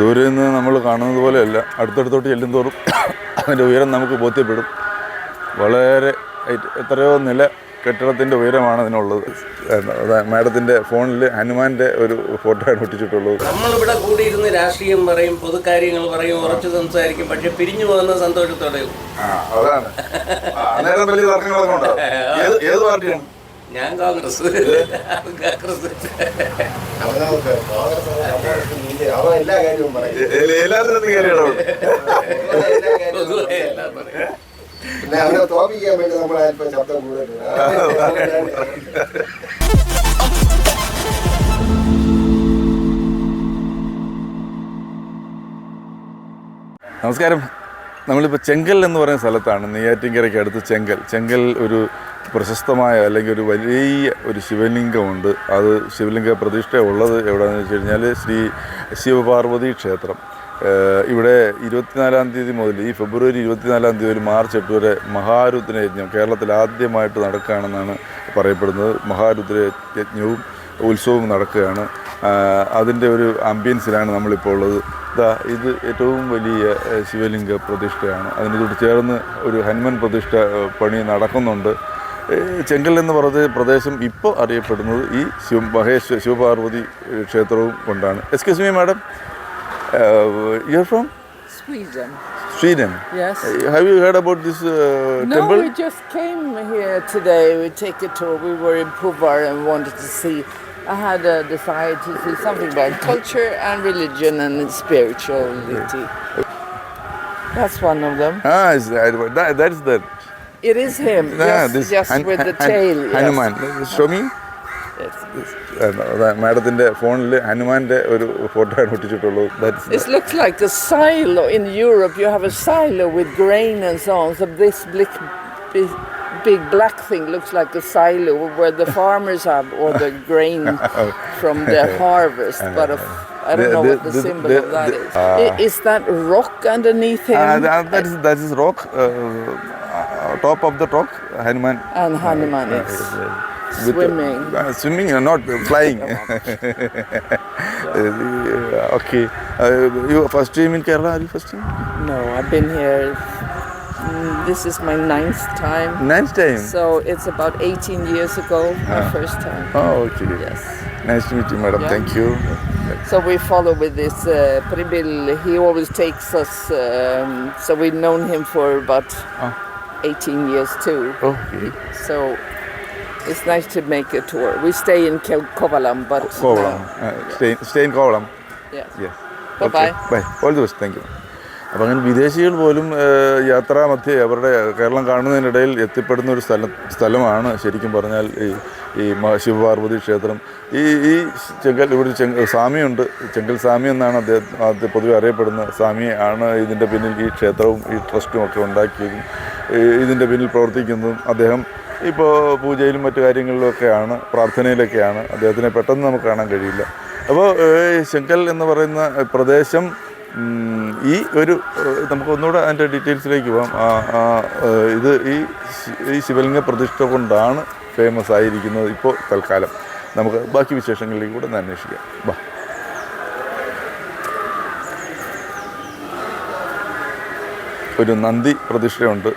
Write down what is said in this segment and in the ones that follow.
ദൂരെ നിന്ന് നമ്മൾ കാണുന്നത് പോലെയല്ല. അടുത്തടുത്തോട്ട് ചെല്ലും തോറും അതിന്റെ ഉയരം നമുക്ക് ബോധ്യപ്പെടും. വളരെ എത്രയോ നില കെട്ടിടത്തിന്റെ ഉയരമാണ് അതിനുള്ളത് മാഡത്തിന്റെ ഫോണിൽ ഹനുമാന്റെ ഒരു ഫോട്ടോയാണ് ഒട്ടിച്ചിട്ടുള്ളത്. നമ്മളിവിടെ കൂടിയിരുന്ന് രാഷ്ട്രീയം പറയും പൊതുകാര്യങ്ങൾ പറയും ഉറച്ചു സംസാരിക്കും. പക്ഷെ പിരിഞ്ഞു പോകുന്ന സന്തോഷത്തോടെ. അതാണ്. ഏത് പാർട്ടിയാണ്? ഞാൻ കോൺഗ്രസ്. കോൺഗ്രസ്. എല്ലാ കാര്യവും പറയും അവനെ തോപ്പിക്കാൻ വേണ്ടി നമ്മൾ അല്പം ശബ്ദം നമസ്കാരം. നമ്മളിപ്പോൾ ചെങ്കൽ എന്ന് പറയുന്ന സ്ഥലത്താണ് നെയ്യാറ്റിൻകരയ്ക്ക് അടുത്ത് ചെങ്കൽ. ചെങ്കൽ ഒരു പ്രശസ്തമായ അല്ലെങ്കിൽ ഒരു വലിയ ഒരു ശിവലിംഗമുണ്ട്. അത് ശിവലിംഗ പ്രതിഷ്ഠ ഉള്ളത് എവിടെയാണെന്ന് വെച്ച് കഴിഞ്ഞാൽ ശ്രീ ശിവപാർവതി ക്ഷേത്രം. ഇവിടെ ഇരുപത്തിനാലാം തീയതി മുതൽ ഈ ഫെബ്രുവരി ഇരുപത്തിനാലാം തീയതി മുതൽ മാർച്ച് എട്ട് വരെ മഹാരുദ്രയജ്ഞം കേരളത്തിൽ ആദ്യമായിട്ട് നടക്കുകയാണെന്നാണ് പറയപ്പെടുന്നത്. മഹാരുദ്ര യജ്ഞവും ഉത്സവവും നടക്കുകയാണ്. അതിന്റെ ഒരു ആംബിയൻസിലാണ് നമ്മളിപ്പോൾ ഉള്ളത്. ഇതാ ഇത് ഏറ്റവും വലിയ ശിവലിംഗ പ്രതിഷ്ഠയാണ്. അതിനോട് ചേർന്ന് ഒരു ഹനുമൻ പ്രതിഷ്ഠ പണി നടക്കുന്നുണ്ട്. ചെങ്കൽ എന്ന് പറഞ്ഞ പ്രദേശം ഇപ്പോൾ അറിയപ്പെടുന്നത് ഈ ശിവ മഹേശ്വര ശിവപാർവതി ക്ഷേത്രവും കൊണ്ടാണ് excuse me madam you from Sweden. Sweden Yes. Have you heard about this No, temple we just came here today. We take a tour. We were in Puvar and wanted to see. I had a desire to see something about culture and religion and spirituality. That's one of them. Ah, is that, that, that's the It is him, Ah, just, this just Han- with the Han- tail. yes. Hanuman show me Yes. മാഡത്തിൻ്റെ ഫോണിൽ ഹനുമാൻ്റെ ഒരു ഫോട്ടോയാണ് ഒട്ടിച്ചിട്ടുള്ളത് that's It looks like a silo. In Europe, you have a silo with grain and so on. So this big, big, big black thing looks like a silo where the farmers have all the grain from their harvest. But of, I don't The- know the- what the, the- symbol the- of that the- is. I- is that rock underneath him? that is that is rock uh, top of the rock Hanuman and Hanuman is with- swimming. uh, swimming uh, not uh, flying Uh, okay uh, you first time in Kerala are you first time No, I've been here. mm, This is my ninth time. nice time So it's about 18 years ago, my first time. oh okay Yes. nice to meet you madam Yeah. thank you So we follow with this uh, Pribil. He always takes us. Um, so we've known him for about Ah. 18 years too. okay So it's nice to make a tour. We stay in Kovalam, but Kovalam uh, stay stay in Kovalam yeah. yes Bye-bye. Bye. All the best. Thank you. അപ്പം അങ്ങനെ വിദേശികൾ പോലും യാത്രാ മധ്യേ അവരുടെ കേരളം കാണുന്നതിനിടയിൽ എത്തിപ്പെടുന്ന ഒരു സ്ഥലം സ്ഥലമാണ് ശരിക്കും പറഞ്ഞാൽ ഈ ഈ ശിവപാർവതി ക്ഷേത്രം ഈ ഈ ചെങ്കൽ ഇവിടെ ചെങ്ക സ്വാമിയുണ്ട് ചെങ്കൽ സ്വാമി എന്നാണ് അദ്ദേഹം പൊതുവെ അറിയപ്പെടുന്ന സ്വാമി ആണ് ഇതിന്റെ പിന്നിൽ ഈ ക്ഷേത്രവും ഈ ട്രസ്റ്റും ഒക്കെ ഉണ്ടാക്കിയതും ഇതിന്റെ പിന്നിൽ പ്രവർത്തിക്കുന്നതും അദ്ദേഹം ഇപ്പോൾ പൂജയിലും മറ്റു കാര്യങ്ങളിലൊക്കെയാണ് പ്രാർത്ഥനയിലൊക്കെയാണ്. അദ്ദേഹത്തിനെ പെട്ടെന്ന് നമുക്ക് കാണാൻ കഴിയില്ല. അപ്പോൾ ശങ്കൽ എന്ന് പറയുന്ന പ്രദേശം ഈ ഒരു നമുക്ക് ഒന്നുകൂടെ അതിന്റെ ഡീറ്റെയിൽസിലേക്ക് പോകാം. ഇത് ഈ ഈ ശിവലിംഗ പ്രതിഷ്ഠ കൊണ്ടാണ് ഫേമസ് ആയിരിക്കുന്നത് ഇപ്പോൾ തൽക്കാലം. നമുക്ക് ബാക്കി വിശേഷങ്ങളിലേക്ക് കൂടെ ഒന്ന് അന്വേഷിക്കാം. ബാ ഒരു നന്ദി പ്രതിഷ്ഠയുണ്ട്.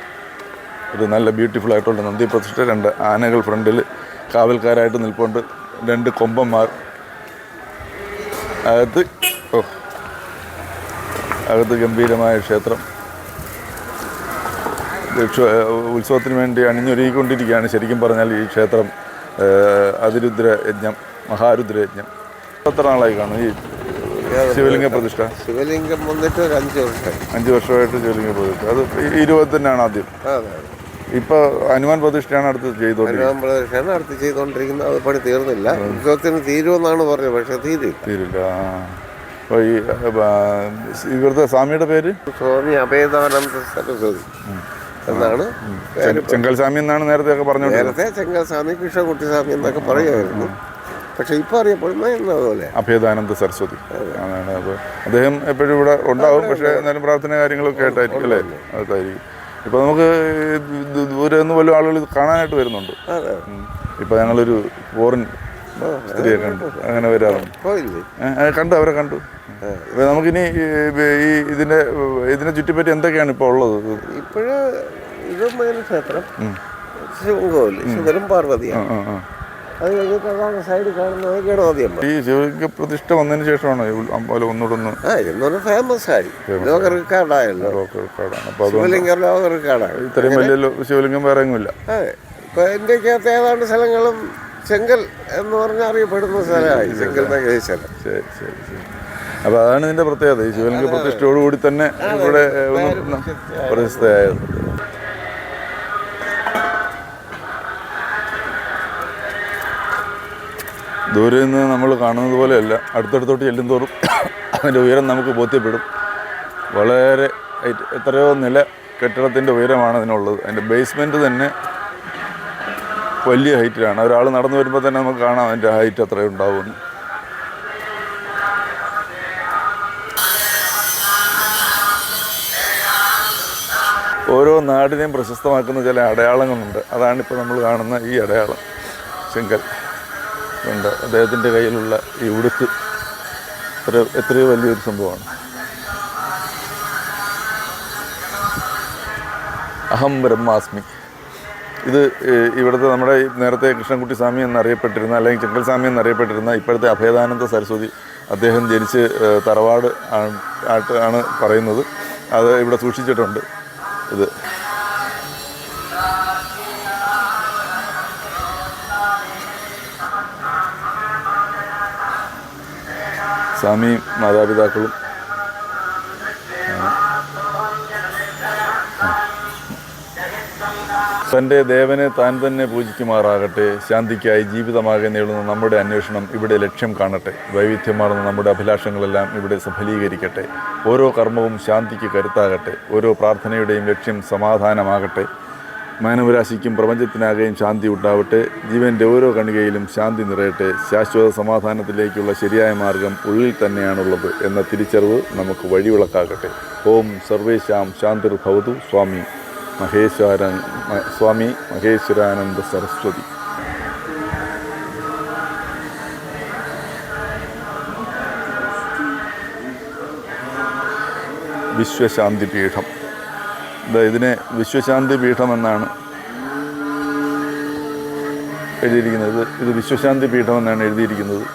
ഒരു നല്ല ബ്യൂട്ടിഫുൾ ആയിട്ടുള്ള നന്ദി പ്രതിഷ്ഠ രണ്ട് ആനകൾ ഫ്രണ്ടിൽ കാവൽക്കാരായിട്ട് നിൽപ്പുണ്ട്. രണ്ട് കൊമ്പന്മാർ. അകത്ത് ഓ അകത്ത് ഗംഭീരമായ ക്ഷേത്രം. ഉത്സവത്തിന് വേണ്ടി അണിഞ്ഞൊരുങ്ങിക്കൊണ്ടിരിക്കുകയാണ്. ശരിക്കും പറഞ്ഞാൽ ഈ ക്ഷേത്രം അതിരുദ്ര യജ്ഞം മഹാരുദ്ര യജ്ഞം. എത്ര നാളായി കാണും ഈ ശിവലിംഗ പ്രതിഷ്ഠ? ശിവലിംഗം വന്നിട്ട് ഒരു അഞ്ച് വർഷം അഞ്ച് വർഷമായിട്ട് ശിവലിംഗ പ്രതിഷ്ഠ. അത് ഇരുപത് തന്നെയാണ് ആദ്യം. അതെ. ഇപ്പോൾ ഹനുമാൻ പ്രതിഷ്ഠയാണ് അടുത്ത് ഹനുമാൻ പ്രദക്ഷിണ അടുത്ത് ചെയ്തുകൊണ്ടിരിക്കുന്നത് അത് പണി തീർന്നില്ല. ഉത്സവത്തിന് തീരുമെന്നാണ് പറഞ്ഞത് പക്ഷെ തീരില്ല. തീരില്ല. ആ. അപ്പോൾ ഈ ആ, ഇവിടുത്തെ സ്വാമിയുടെ പേര്? സ്വാമി അഭേദാനന്ദ സരസ്വതി എന്നാണ് പേര് ചെങ്കൽ സ്വാമി എന്നാണ് നേരത്തെ ഒക്കെ പറഞ്ഞുകൊണ്ടിരുന്നത് നേരത്തെ ചെങ്കൽസ്വാമി കൃഷ്ണകുട്ടി സ്വാമി എന്നൊക്കെ പറയുമായിരുന്നു. പക്ഷെ ഇപ്പൊ അറിയപ്പെടുന്നതുപോലെ അഭേദാനന്ദ സരസ്വതി അതാണ് അപ്പോൾ അദ്ദേഹം എപ്പോഴും ഇവിടെ ഉണ്ടാവും. പക്ഷേ എന്നാലും പ്രാർത്ഥന കാര്യങ്ങളൊക്കെ ആയിട്ടായിരിക്കും അല്ലേ? അതായിരിക്കും. ഇപ്പോൾ നമുക്ക് ദൂരെ നിന്ന് പോലും ആളുകൾ കാണാനായിട്ട് വരുന്നുണ്ട്. ഇപ്പൊ ഇപ്പോൾ ഞങ്ങളൊരു ഫോറിൻ സ്ത്രീയെ കണ്ടു അങ്ങനെ വരാറുണ്ട്. കണ്ടു അവരെ കണ്ടു. നമുക്കിനി ഈ ഇതിന്റെ ഇതിനെ ചുറ്റിപ്പറ്റി എന്തൊക്കെയാണ് ഇപ്പോൾ ഉള്ളത്? ഇപ്പോഴ് ഇതും ക്ഷേത്രം ക്ഷേത്രം കോവിൽ ശിവനും പാർവതിയാണ്. അത് കഴിഞ്ഞിട്ട് സൈഡിൽ കാണുന്നത്. ഗണപതിയമ്മ ഈ ശിവലിംഗ പ്രതിഷ്ഠ വന്നതിന് ശേഷമാണോ അമ്പലം ഒന്നുകൂടൊന്ന് ആ ഇതെന്ന് ഫേമസ് ആയി. ലോക റെക്കോർഡായല്ലോ ലോക റെക്കോർഡാണ് അപ്പോൾ ശിവലിംഗം ലോക റെക്കോർഡാണ് ഇത്രയും വലിയ ശിവലിംഗം വേറെ എങ്ങുമില്ല. അതെ. ഇപ്പൊ ഇന്ത്യക്കകത്ത് ഏതാണ്ട് സ്ഥലങ്ങളും ചെങ്കൽ എന്ന് പറഞ്ഞാൽ അറിയപ്പെടുന്ന സ്ഥലമായി. ചെങ്കൽ നഗേശ്വരം ശരി ശരി ശരി. അപ്പോൾ അതാണ് ഇതിന്റെ പ്രത്യേകത. ഈ ശിവലിംഗ പ്രതിഷ്ഠയോടുകൂടി തന്നെ ഇവിടെ പ്രശസ്തയായത്. ദൂരെ നിന്ന് നമ്മൾ കാണുന്നത് പോലെയല്ല. അടുത്തടുത്തോട്ട് ചെല്ലുന്തോറും അതിന്റെ ഉയരം നമുക്ക് ബോധ്യപ്പെടും. വളരെ എത്രയോ നില കെട്ടിടത്തിന്റെ ഉയരമാണ് അതിനുള്ളത്. അതിന്റെ ബേസ്മെന്റ് തന്നെ വലിയ ഹൈറ്റിലാണ് ഒരാൾ നടന്നു വരുമ്പോൾ തന്നെ നമുക്ക് കാണാം അതിന്റെ ഹൈറ്റ് അത്രയും ഉണ്ടാവുമെന്ന് ഓരോ നാടിനെയും പ്രശസ്തമാക്കുന്ന ചില അടയാളങ്ങളുണ്ട്. അതാണ് ഇപ്പോൾ നമ്മൾ കാണുന്ന ഈ അടയാളം ചെങ്കൽ. ഉണ്ട്. അദ്ദേഹത്തിന്റെ കയ്യിലുള്ള ഈ ഉടുക്ക് എത്ര എത്രയോ വലിയൊരു സംഭവമാണ്. അഹം ബ്രഹ്മാസ്മി. ഇത് ഇവിടുത്തെ നമ്മുടെ നേരത്തെ കൃഷ്ണൻകുട്ടി സ്വാമി എന്നറിയപ്പെട്ടിരുന്ന അല്ലെങ്കിൽ ചെങ്കൽ സ്വാമി എന്നറിയപ്പെട്ടിരുന്ന ഇപ്പോഴത്തെ അഭേദാനന്ദ സരസ്വതി അദ്ദേഹം ജനിച്ച് തറവാട് ആണ് ആയിട്ട് ആണ് പറയുന്നത്. അത് ഇവിടെ സൂക്ഷിച്ചിട്ടുണ്ട് ഇത്. സ്വാമിയും മാതാപിതാക്കളും. തന്റെ ദേവനെ താൻ തന്നെ പൂജിക്കുമാറാകട്ടെ ശാന്തിക്കായി ജീവിതമാകെ നേടുന്ന നമ്മുടെ അന്വേഷണം ഇവിടെ ലക്ഷ്യം കാണട്ടെ വൈവിധ്യമാർന്ന നമ്മുടെ അഭിലാഷങ്ങളെല്ലാം ഇവിടെ സഫലീകരിക്കട്ടെ ഓരോ കർമ്മവും ശാന്തിക്ക് കരുത്താകട്ടെ ഓരോ പ്രാർത്ഥനയുടെയും ലക്ഷ്യം സമാധാനമാകട്ടെ. മാനവരാശിക്കും പ്രപഞ്ചത്തിനാകെയും ശാന്തി ഉണ്ടാവട്ടെ. ജീവന്റെ ഓരോ കണികയിലും ശാന്തി നിറയട്ടെ. ശാശ്വത സമാധാനത്തിലേക്കുള്ള ശരിയായ മാർഗം ഉള്ളിൽ തന്നെയാണുള്ളത് എന്ന തിരിച്ചറിവ് നമുക്ക് വഴിവിളക്കാകട്ടെ. ഓം സർവേശാം ശാന്തിർ ഭവതു സ്വാമി മഹേശ്വര സ്വാമി മഹേശ്വരാനന്ദ സരസ്വതി. വിശ്വശാന്തി പീഠം ഇത് ഇതിനെ വിശ്വശാന്തി പീഠം എന്നാണ് എഴുതിയിരിക്കുന്നത്. ഇത് വിശ്വശാന്തി പീഠം എന്നാണ് എഴുതിയിരിക്കുന്നത്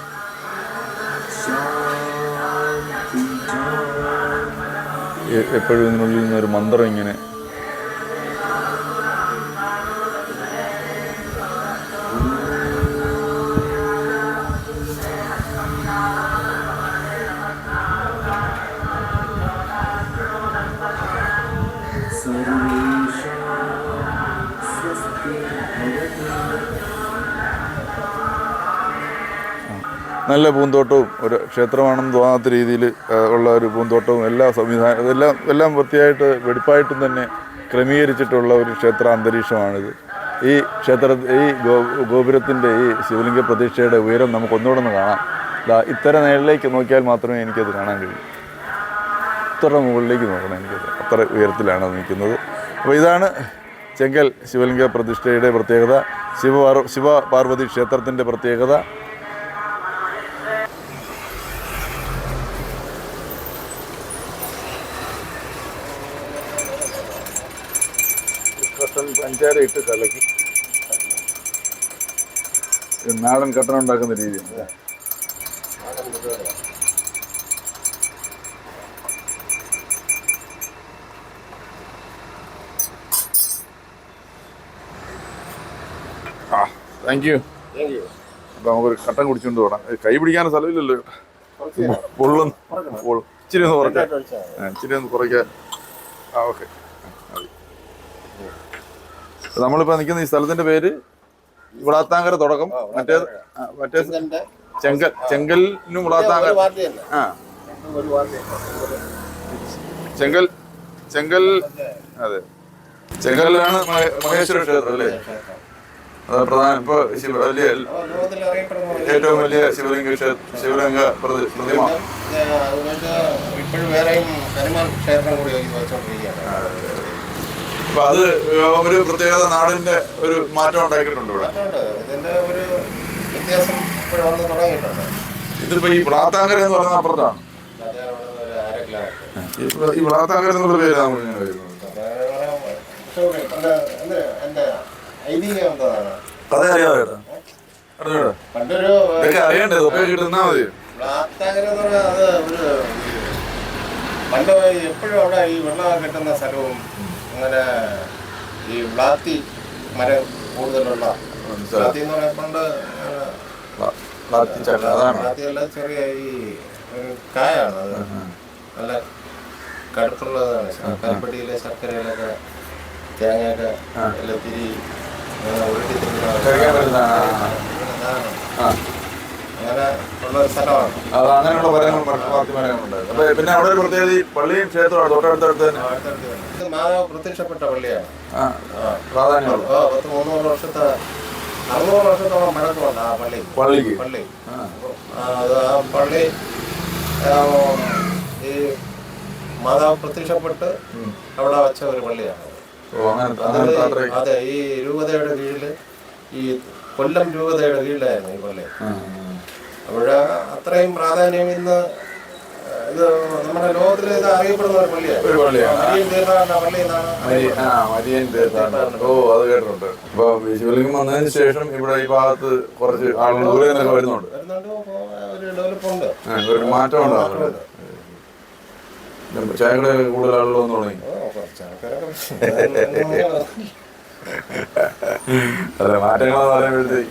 എപ്പോഴും ഇതിനുള്ളിൽ നിന്നൊരു മന്ത്രം ഇങ്ങനെ നല്ല പൂന്തോട്ടവും ഒരു ക്ഷേത്രമാണെന്ന് തോന്നാത്ത രീതിയിൽ ഉള്ള ഒരു പൂന്തോട്ടവും എല്ലാ സംവിധാനം എല്ലാം എല്ലാം വൃത്തിയായിട്ട് വെടിപ്പായിട്ടും തന്നെ ക്രമീകരിച്ചിട്ടുള്ള ഒരു ക്ഷേത്ര അന്തരീക്ഷമാണിത്. ഈ ക്ഷേത്ര ഈ ഗോപുരത്തിന്റെ ഈ ശിവലിംഗ പ്രതീക്ഷയുടെ ഉയരം നമുക്ക് ഒന്നുകൂടെ ഒന്ന് കാണാം. ദാ ഇത്തര നേരിലേക്ക് നോക്കിയാൽ മാത്രമേ എനിക്കത് കാണാൻ കഴിയൂ. ഇത്ര മുകളിലേക്ക് നോക്കണം എനിക്കത്. അത്ര ഉയരത്തിലാണ് നിൽക്കുന്നത്. അപ്പോൾ ഇതാണ് ചെങ്കൽ ശിവലിംഗ പ്രതിഷ്ഠയുടെ പ്രത്യേകത. ശിവ ശിവ പാർവതി ക്ഷേത്രത്തിന്റെ പ്രത്യേകത. കട്ടൻ പഞ്ചാര ഇട്ട് കലക്കി. നാടൻ കട്ടൻ ഉണ്ടാക്കുന്ന രീതിയാണ്. ആ. താങ്ക് യു അപ്പൊ നമുക്കൊരു കട്ടൻ കുടിച്ചുകൊണ്ട് പോകണം കൈ പിടിക്കാനും സ്ഥലമില്ലല്ലോ. പൊള്ളും ഇച്ചിരി ഒന്ന് കുറയ്ക്കാം. ഇച്ചിരി ഒന്ന് കുറയ്ക്കാൻ ആ ഓക്കെ നമ്മളിപ്പോൾ നിൽക്കുന്ന ഈ സ്ഥലത്തിന്റെ പേര് വിളാത്താങ്കര തുടക്കം. മറ്റേ മറ്റേ ചെങ്കൽ ചെങ്കലിനും വിളാത്താങ്കര. ആ. ചെങ്കൽ ചെങ്കൽ അതെ. ചെങ്കലിലാണ് മഹേ- മഹേശ്വര ക്ഷേത്രം അല്ലേ? അതാണ് പ്രധാന ഇപ്പൊ വലിയ ഏറ്റവും വലിയ ശിവലിംഗ ക്ഷേത്ര ശിവലിംഗ പ്രതി- പ്രതിമ. ഇപ്പോഴും വേറെയും ക്ഷേത്രം കൂടി അപ്പൊ അത് ഒരു പ്രത്യേകത നാടിന്റെ ഒരു മാറ്റം ഉണ്ടാക്കിയിട്ടുണ്ട് ഇവിടെ. ഇതിപ്പോ ഈ പ്രാത്താങ്കര എന്ന് പറഞ്ഞ അപ്പുറത്താണ്. ഈ പ്രാത്താങ്കര എന്നുള്ള പേരാണ് ഇങ്ങനെ വരുന്നത്. കഥ ഇതൊക്കെ അറിയണ്ടേ? ഇതൊക്കെ കിട്ടുന്നാ മതി. പണ്ട് എപ്പോഴും അവിടെ ഈ വെള്ളം കിട്ടുന്ന സ്ഥലവും അങ്ങനെ ഈ ബ്ലാത്തി മരം കൂടുതലുള്ള വ്ളാത്തി എന്ന് പറഞ്ഞാൽ വ്ളാത്തിയല്ല ചെറിയ ഈ ഒരു കായാണ് അത്. നല്ല കടുപ്പുള്ളതാണ്. കൽപ്പടിയിലെ ശർക്കരയിലൊക്കെ തേങ്ങയൊക്കെ എല്ലാം തിരി ഉരുട്ടി. ആ. അങ്ങനെ ഉള്ള ഒരു സ്ഥലമാണ്. അത് അങ്ങനെയുള്ള അപ്പൊ പിന്നെ അവിടെ ഒരു പ്രത്യേകത ഈ പള്ളിയും ക്ഷേത്രമാണ് തൊട്ടടുത്തടുത്ത് തന്നെ. ഇത് മാധവ പ്രത്യക്ഷപ്പെട്ട പള്ളിയാണ്. ആ പ്രാധാന്യമുള്ള ആ, പത്ത് മുന്നൂറ് വർഷത്തെ അറുന്നൂറ് വർഷത്തോളം പഴക്കമുണ്ട് ആ പള്ളി. പള്ളിക്ക്? പള്ളി. ആ. ആ, അത് ആ പള്ളി ആ, ഈ മാതാവ് പ്രത്യക്ഷപ്പെട്ട് അവിടെ വെച്ച ഒരു പള്ളിയാണ്. ഓ അങ്ങനെ അത് അങ്ങനത്തെ അതെ ഈ രൂപതയുടെ കീഴിൽ ഈ കൊല്ലം രൂപതയുടെ കീഴിലായിരുന്നു ഈ പള്ളി. ആ, അപ്പോൾ അത്രയും പ്രാധാന്യം ഇന്ന് ഇത് നമ്മുടെ ലോകത്തിൽ ഇത് അറിയപ്പെടുന്ന ഒരു പള്ളിയാണ്. ഒരു പള്ളിയാണ്. മരിയൻ തീർത്ഥാടന പള്ളി എന്നാണ് മരി- ആ മരിയൻ തീർത്ഥാടനം. ഓ അത് കേട്ടിട്ടുണ്ട്. അപ്പൊ ശിവലിംഗം വന്നതിന് ശേഷം ഇവിടെ ഈ ഭാഗത്ത് കുറച്ച് ആളുകൾ ദൂരെ നിന്നൊക്കെ വരുന്നുണ്ട്. വരുന്നുണ്ട് ഒരു ഡെവലപ്പ് ഉണ്ട് ആ, ഒരു മാറ്റം ഉണ്ടാകുന്നുണ്ട്. ചായക്കട കൂടുതൽ ആളുകൾ വന്നു തുടങ്ങി. ഓ, കുറച്ച് ആൾക്കാരൊക്കെ അതെ മാറ്റങ്ങൾ പറയുമ്പോഴത്തേക്ക്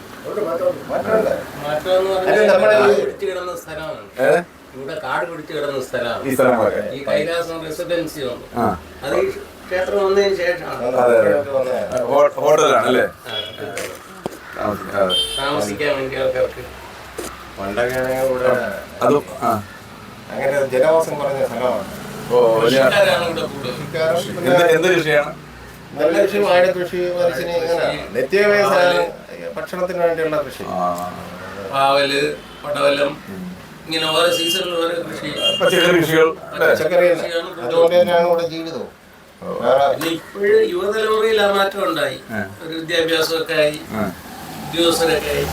ഇവിടെ കാട് പിടിച്ച് കിടന്ന സ്ഥലമാണ്. ഈ കൈലാസം റെസിഡൻസി അത് ഈ ക്ഷേത്രം വന്നതിന് ശേഷമാണ്. താമസിക്കാൻ വേണ്ടി ആൾക്കാർക്ക്. പണ്ടൊക്കെ ആണെങ്കിൽ ഇവിടെ ആ. അങ്ങനെ ജനവാസം കുറഞ്ഞ സ്ഥലമാണ്. എന്ത് കൃഷിയാണ്? നെല്ല് കൃഷി വാഴ കൃഷി നിത്യവ്യവസായം ഭക്ഷണത്തിന് വേണ്ടിയുള്ള കൃഷി. പാവൽ പടവലം ഇങ്ങനെ ഓരോ സീസണിൽ ഓരോ കൃഷി. പച്ചക്കറി കൃഷികൾ അല്ലേ? പച്ചക്കറി അതുകൊണ്ട് തന്നെയാണ് ഇവിടെ ജീവിതവും. ഇപ്പോഴും യുവതലമുറയിൽ ആ മാറ്റം ഉണ്ടായി. ഒരു വിദ്യാഭ്യാസമൊക്കെ ആയി. ഉദ്യോഗസ്ഥരൊക്കെ ആയി.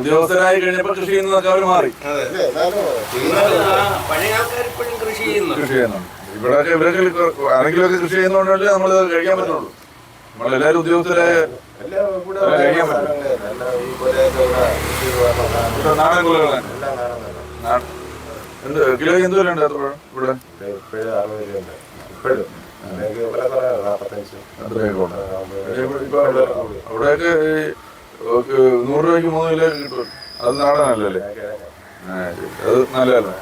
ഉദ്യോഗസ്ഥരായി കഴിഞ്ഞപ്പോ കൃഷി ചെയ്യുന്നതൊക്കെ അവർ മാറി. പഴയ ആൾക്കാർ ഇപ്പോഴും കൃഷി ചെയ്യുന്നു കൃഷി ചെയ്യുന്നുണ്ട്. ഇവിടെയൊക്കെ ഇവരൊക്കെ ആരെങ്കിലുമൊക്കെ കൃഷി ചെയ്യുന്നതുകൊണ്ടല്ലേ നമ്മൾ കഴിക്കാൻ പറ്റുള്ളൂ. നമ്മളെല്ലാവരും ഉദ്യോഗസ്ഥരെ നാടൻ കുലകളാണ്. എല്ലാം കാണുന്നതാണ്. നാ- എന്ത് കിലോ എന്ത് വില ഉണ്ട് ഇവിടെ? ഇവിടെ ഇപ്പോഴും അറുപത് രൂപയുണ്ട്. ഇപ്പോഴും. അല്ലെങ്കിൽ വില കുറവാണ്, നാപ്പത്തഞ്ച്. അത്രയൊക്കെ ഉണ്ട് ആ, പക്ഷേ ഇവിടെ ഇപ്പൊ അവിടെ- അവിടെയൊക്കെ ഈ ഒക്കെ നൂറ് രൂപയ്ക്ക് മൂന്ന് കിലോ കിട്ടും. അത് കിഴങ്ങ്. അത് നല്ലതല്ലേ?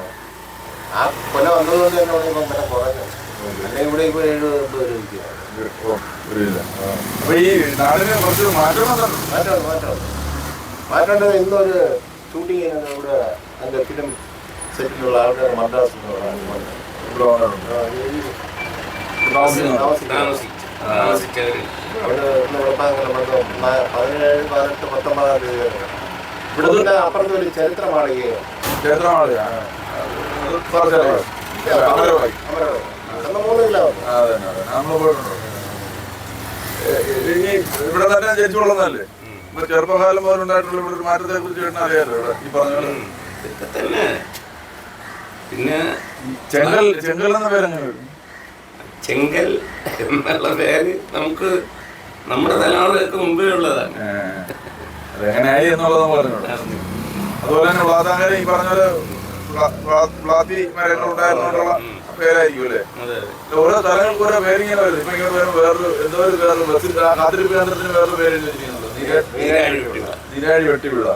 ആ കൊല വന്നതുകൊണ്ട് തന്നെ ഇവിടെ കുറഞ്ഞു. അല്ലെങ്കിൽ ഇവിടെ ഇപ്പോൾ എഴുപത് എൺപത് അപ്പൊ ഈ നാടിന് കുറച്ച് മാറ്റം വന്നിട്ടുണ്ട് മാറ്റമുണ്ട് മാറ്റമുണ്ട് മാറ്റമുണ്ട് ഇന്നൊരു ഷൂട്ടിങ് ഇവിടെ എന്റെ ഫിലിം സെറ്റിലുള്ള ആൾക്കാർ മദ്രാസ് പതിനേഴ് പതിനെട്ട് പത്തൊമ്പതാം തീയതി. ഇവിടെ പിന്നെ അപ്പുറത്ത് ഒരു ചരിത്ര മാളികയോ അമരവായി അന്ന് അതെ അതെ നമ്മൾ പോയിട്ടുണ്ട്. ഇനി ഇവിടെ തന്നെ ജനിച്ചു വളർന്നല്ലേ ചെറുപ്പകാലം മുതൽ ഉണ്ടായിട്ടുള്ള ഇവിടെ ഒരു മാറ്റത്തെ കുറിച്ച് അറിയാലോ ഇവിടെ ഈ പറഞ്ഞ പിന്നെ ചെങ്കൽ ചെങ്കൽ എന്ന പേരെങ്ങനെ ചെങ്കൽ എന്നുള്ള പേര് നമുക്ക് നമ്മുടെ തലമുറകൾക്ക് മുമ്പേ ഉള്ളതാണ്. അതെങ്ങനെയായി എന്നുള്ളത് അതുപോലെ തന്നെ ഈ പറഞ്ഞ പോലെ വ്ളാ- വ്ളാ- വ്ളാത്തി മരങ്ങൾ ഉണ്ടായിരുന്നോണ്ടുള്ള പേരായിരിക്കും അല്ലേ അതെ. ഓരോ സ്ഥലങ്ങൾക്ക് ഓരോ പേരിങ്ങനെ വരും ഇപ്പൊ ഇങ്ങനെ വരുമ്പോൾ വേറൊരു എന്തോ ഒരു വേറൊരു ബസ്സിൽ കാത്തിരിപ്പ് കേന്ദ്രത്തിന് വേറൊരു പേര് നീരാ- നീരാഴി വെട്ടിവിള.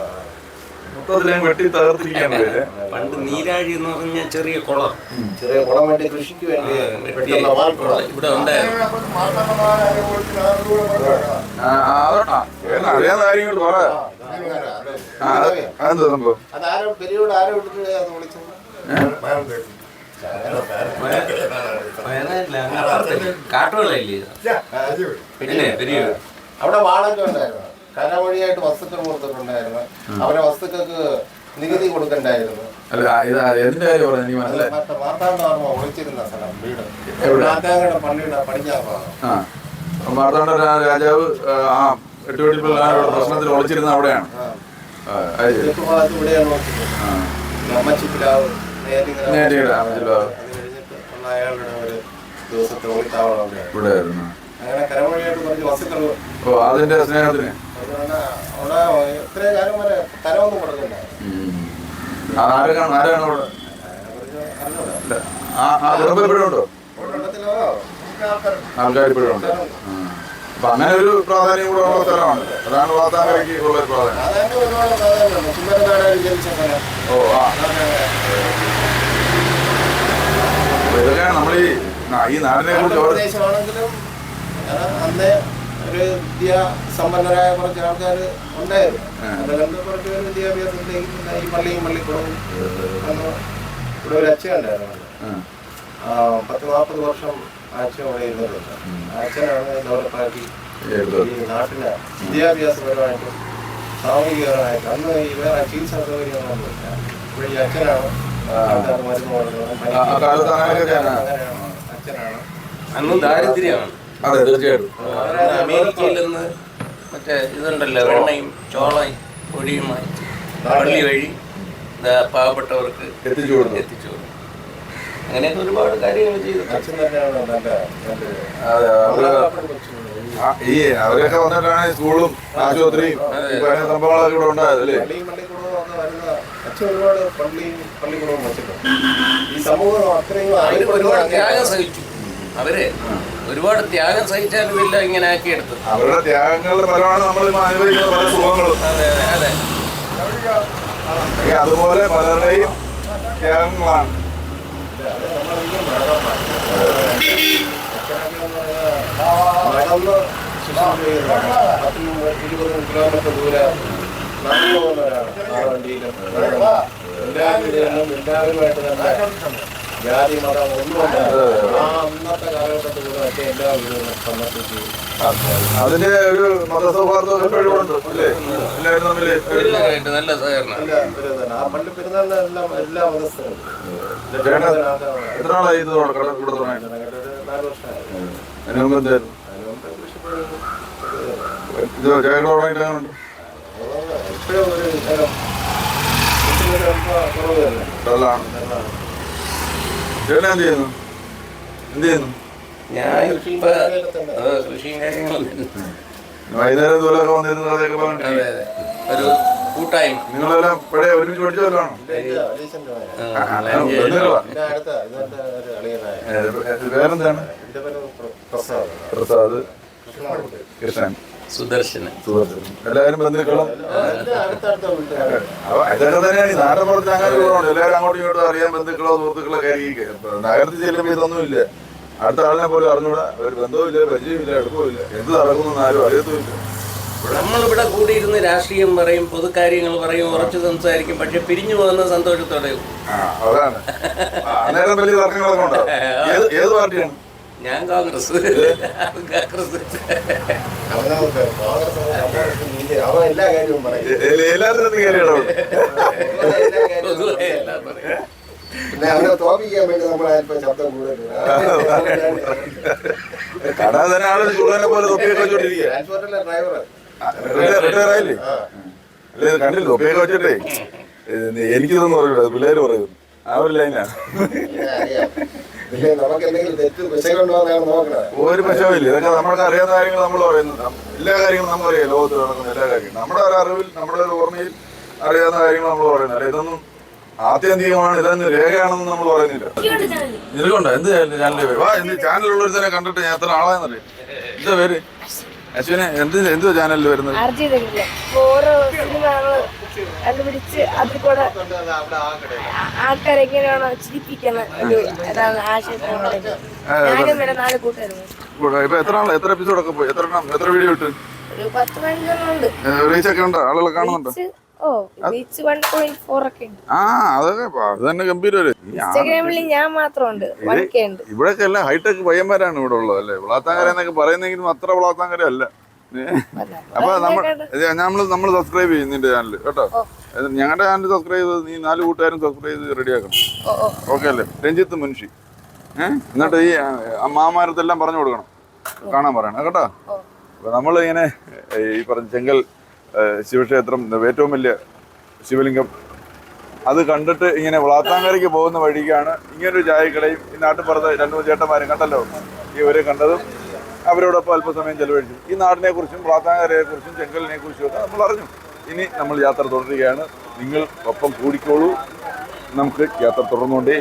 നീരാഴി വെട്ടി തകർത്തിരിക്കുകയാണ് പേര് പണ്ട് നീരാഴി എന്ന് പറഞ്ഞ ചെറിയ കുളം. ചെറിയ കുളം വേണ്ടി കൃഷിക്ക് വേണ്ടി ഇവിടെ ഉണ്ടായിരുന്നു. അറിയാവുന്ന കാര്യങ്ങൾ പറ. അതെന്താ സംഭവം? അവിടെ വാടക ഉണ്ടായിരുന്നു. കരവഴിയായിട്ട് വസ്തുക്കൾ കൊടുത്തിട്ടുണ്ടായിരുന്നു. അവരെ വസ്തുക്കൾക്ക് നികുതി കൊടുക്കണ്ടായിരുന്നു. മാർത്താണ്ഡവർമ്മ ഒളിച്ചിരുന്ന സ്ഥലം വീട്. പള്ളിയുടെ പടിഞ്ഞാറ് ഭാഗം മാർത്താണ്ഡ രാജാവ് ആ, എട്ടുവെട്ടിപ്പിള്ള പ്രശ്നത്തിൽ ഒളിച്ചിരുന്ന അവിടെയാണ്. ഇവിടെയാണ്. അമ്മച്ചിപ്പിലാവ് നേരിങ്ങനെ നേരിയുടെ അമ്മച്ചിപ്പിലാവ്. അത് കഴിഞ്ഞിട്ട് ഉള്ള അയാളുടെ ഒരു ദിവസത്തെ ഒളിത്താവളം അവിടെയാണ് ഇവിടെ ആയിരുന്നു അങ്ങനെ കരമൊഴിയായിട്ട് കുറച്ച് വസ്തുക്കൾ ഓ അതിന്റെ സ്നേഹത്തിന്. അതുകൊണ്ട് അവിടെ ഇത്രയും കാലം വരെ ആ, ആരാണ് അവിടെ? അതിനെക്കുറിച്ച് അറിഞ്ഞൂടാ ആ ആ കുടുംബം ഇപ്പോഴും ഉണ്ടോ. ഒരെണ്ണത്തിലോ ആൾക്കാർ ആൾക്കാർ ഇപ്പോഴും ഉണ്ട്. ആ. അപ്പൊ അങ്ങനെ ഒരു പ്രാധാന്യം കൂടെ ഉള്ള സ്ഥലമാണ്. അതാണ് വാത്താങ്കരയ്ക്ക് ഉള്ള ഒരു പ്രാധാന്യം. ഓ ആ. ഇതൊക്കെയാണ് നമ്മൾ ഈ ഈ നാടിനെ കുറിച്ച് അന്ന് ഒരു വിദ്യാസമ്പന്നരായ കുറച്ച് ആൾക്കാർ ഉണ്ടായിരുന്നു. കുറച്ച് പേര് വിദ്യാഭ്യാസത്തിലേക്ക് ഈ പള്ളിയും പള്ളിക്കൂടവും ഇവിടെ ഒരു അച്ഛൻ ഉണ്ടായിരുന്നു. പത്ത് നാൽപ്പത് വർഷം അച്ഛൻ ഇവിടെ ഇരുന്നിട്ടുണ്ട് അച്ഛനാണ് ഡെവലപ്പാക്കി. ഈ നാട്ടിന് വിദ്യാഭ്യാസപരമായിട്ടും സാമൂഹികപരമായിട്ടും അന്ന് ഈ വേറെ ചികിത്സാ സൗകര്യങ്ങളൊന്നുമില്ല ഇവിടെ ഈ അച്ഛനാണ് മരുന്ന് കൊടുക്കുന്നത് അച്ഛനാണ് അന്ന് ദാരിദ്ര്യമാണ് അതെ തീർച്ചയായിട്ടും അന്ന് അമേരിക്കയിൽ നിന്ന് മറ്റേ ഇതുണ്ടല്ലോ വെണ്ണയും ചോളയും പൊടിയുമായി പള്ളി വഴി പാവപ്പെട്ടവർക്ക് എത്തിച്ചു കൊടുത്തു എത്തിച്ചു കൊടുക്കും അങ്ങനെയൊക്കെ ഒരുപാട് കാര്യങ്ങൾ ചെയ്തു. ഈ അവരൊക്കെ വന്നിട്ടാണ് സ്കൂളും ആശുപത്രിയും സംഭവങ്ങളൊക്കെ ഇവിടെ ഉണ്ടായത് അല്ലേ ഒരുപാട് ത്യാഗം സഹിച്ചു. അവർ ഒരുപാട് ത്യാഗം സഹിച്ചാലും ഇല്ല ഇങ്ങനെ ആക്കിയെടുത്തത് അവരുടെ ത്യാഗങ്ങളുടെ ഫലമാണ് നമ്മൾ അനുഭവിക്കുന്ന പല സുഖങ്ങളും. അതെ അതെ അതെ. അതുപോലെ പലരുടെയും ത്യാഗങ്ങളാണ്. നടന്ന് ശുശ്രൂഷ ചെയ്യുന്നതാണ്. പത്തും ഇരുപതും കിലോമീറ്റർ ദൂരെ നടന്നു പോകുന്നവരാണ് ആ വണ്ടിയിലും എല്ലാവരും എല്ലാവരുമായിട്ട് തന്നെ ജാതി മതം ഒന്നുമല്ല ആ അന്നത്തെ കാലഘട്ടത്തിൽ കൂടെ മറ്റേ എല്ലാ വീടുകളും സന്ദർശിച്ച് അതിന്റെ ഒരു മതസൗഹാർദ്ദം എപ്പോഴും ഉണ്ട് അല്ലേ എല്ലാവരും തമ്മിൽ നല്ല സഹകരണം. ആ പള്ളി എല്ലാം മതസ്ഥരും എത്ര നാളായി ഇത് കട കൂടെ തുടങ്ങി ഒരു നാല് വർഷമായി അതിന് മുമ്പ് എന്തായിരുന്നു ഇത് ചേട്ടൻ തന്നെ ചേട്ടൻ എന്ത് ചെയ്യുന്നു എന്ത് ചെയ്യുന്നു ഞാൻ കൃഷിയും കാര്യങ്ങളും വൈകുന്നേരം ഇതുപോലെ വന്നിരുന്നു അതൊക്കെ പറഞ്ഞു ഒരു കൂട്ടായ്മ നിങ്ങളെല്ലാം പഴയ ഒരുമിച്ച് പഠിച്ചവരാണോ? ഇല്ല, പേര് പ്രസാദ്. പ്രസാദ്. കൃഷ്ണൻ. സുദർശനൻ. എല്ലാവരും ബന്ധുക്കളും ഇതൊക്കെ തന്നെയാണ്. നാട്ടിൽ പുറത്ത് അങ്ങനെ എല്ലാവരും അങ്ങോട്ടും ഇങ്ങോട്ടും അറിയാൻ ബന്ധുക്കളോ സുഹൃത്തുക്കളോ കരുതി നഗരത്തിൽ ചെല്ലുമ്പോൾ ഇതൊന്നുമില്ല അടുത്ത ആളിനെ പോലും അറിഞ്ഞൂടാ. ഒരു ബന്ധവുമില്ല പരിചയമില്ല അടുപ്പമില്ല എന്ത് നടക്കുന്നു ആരും അറിയത്തുമില്ല. നമ്മളിവിടെ കൂടിയിരുന്ന് രാഷ്ട്രീയം പറയും പൊതുകാര്യങ്ങൾ പറയും ഉറച്ചു സംസാരിക്കും പക്ഷെ പിരിഞ്ഞു പോകുന്ന സന്തോഷത്തോടെ ഞാൻ കോൺഗ്രസ്. കോൺഗ്രസ്. പിന്നെ അവനെ തോപ്പിക്കാൻ വേണ്ടി നമ്മൾ അല്പം ശബ്ദം കൂടുതൽ ചൂടനെ പോലെ തൊപ്പിയൊക്കെ ഡ്രൈവർ റിട്ടയർ ആയില്ലേ അല്ലേ ഇത് പേര് വെച്ചിട്ടേ. എനിക്ക് ഇതൊന്നും പറയൂല പിള്ളേര് പറയുന്നു ആ ഒരു ലൈനാണ് ഒരു പശവില്ല ഇതൊക്കെ നമ്മൾക്ക് അറിയാവുന്ന കാര്യങ്ങൾ നമ്മൾ പറയുന്നത് എല്ലാ കാര്യങ്ങളും നമുക്കറിയാം ലോകത്ത് നടക്കുന്ന എല്ലാ കാര്യങ്ങളും. നമ്മുടെ ഒരു അറിവിൽ നമ്മുടെ ഒരു ഓർമ്മയിൽ അറിയാവുന്ന കാര്യങ്ങൾ നമ്മൾ പറയുന്നത് അല്ല ഇതൊന്നും ആത്യന്തികമാണ്. ഇതൊന്നും രേഖയാണെന്ന് നമ്മൾ പറയുന്നില്ല. നിനക്കുണ്ടോ? എന്ത് ചാനലിന്റെ പേര്? വാ എന്ത് ചാനലുള്ളവർ തന്നെ കണ്ടിട്ട് ഞാൻ എത്ര ആളാന്നറിയാം? എന്താ പേര്? അശ്വിനെ എന്ത് എന്ത് ചാനലിൽ വരുന്നത്? ഓരോ കണ്ടുപിടിച്ച് അതിൽ കൂടെ ആൾക്കാരെ എങ്ങനെയാണോ ചിരിപ്പിക്കുന്ന ഒരു ഞാനും നാല് കൂട്ടായിരുന്നു ഇപ്പൊ എത്ര എത്ര പോയി? എത്ര എണ്ണം എത്ര വീഡിയോ ഇട്ട്? ഒരു പത്ത് പതിനഞ്ചെണ്ണം ഉണ്ട്. റീച്ച് ഒക്കെ ഉണ്ടോ? ആളുകൾ കാണുന്നുണ്ടോ? ആ ഇപ്പൊ അത് തന്നെ ഗംഭീരല്ലേ ഇൻസ്റ്റാഗ്രാമിൽ ഞാൻ മാത്രമുണ്ട് ഇവിടെയൊക്കെ എല്ലാം ഹൈടെക് പയ്യന്മാരാണ് ഇവിടെ ഉള്ളത് അല്ലേ? വിളാത്താങ്കര എന്നൊക്കെ പറയുന്നെങ്കിലും അത്ര വിളാത്താങ്കര അല്ല? അപ്പൊ നമ്മൾ നമ്മൾ നമ്മൾ സബ്സ്ക്രൈബ് ചെയ്യും നിന്റെ ചാനൽ കേട്ടോ? ഞങ്ങളുടെ ചാനൽ സബ്സ്ക്രൈബ് ചെയ്ത് നീ നാല് കൂട്ടുകാരും സബ്സ്ക്രൈബ് ചെയ്ത് റെഡിയാക്കണം ഓക്കെ അല്ലേ? രഞ്ജിത്ത് മുൻഷി. ഏഹ് എന്നിട്ട് ഈ അമ്മാമാരത്തെല്ലാം പറഞ്ഞു കൊടുക്കണം. കാണാൻ പറയണം കേട്ടോ? അപ്പൊ നമ്മളിങ്ങനെ ഈ പറഞ്ഞ ചെങ്കൽ ശിവക്ഷേത്രം ഏറ്റവും വലിയ ശിവലിംഗം. അത് കണ്ടിട്ട് ഇങ്ങനെ വളാത്താങ്കരയ്ക്ക് പോകുന്ന വഴിക്കാണ് ഇങ്ങനൊരു ചായക്കടയും ഈ നാട്ടിൻപുറത്ത് രണ്ടു മൂന്ന് ചേട്ടന്മാരും കണ്ടല്ലോ? ഇവരെ കണ്ടതും അവരോടൊപ്പം അല്പസമയം ചെലവഴിച്ചു. ഈ നാടിനെ കുറിച്ചും വളാത്താങ്കരയെ കുറിച്ചും ചെങ്കലിനെ കുറിച്ചും ഒക്കെ നമ്മൾ അറിഞ്ഞു. ഇനി നമ്മൾ യാത്ര തുടരുകയാണ്. നിങ്ങൾ ഒപ്പം കൂടിക്കോളൂ. നമുക്ക് യാത്ര തുടർന്നുകൊണ്ടേ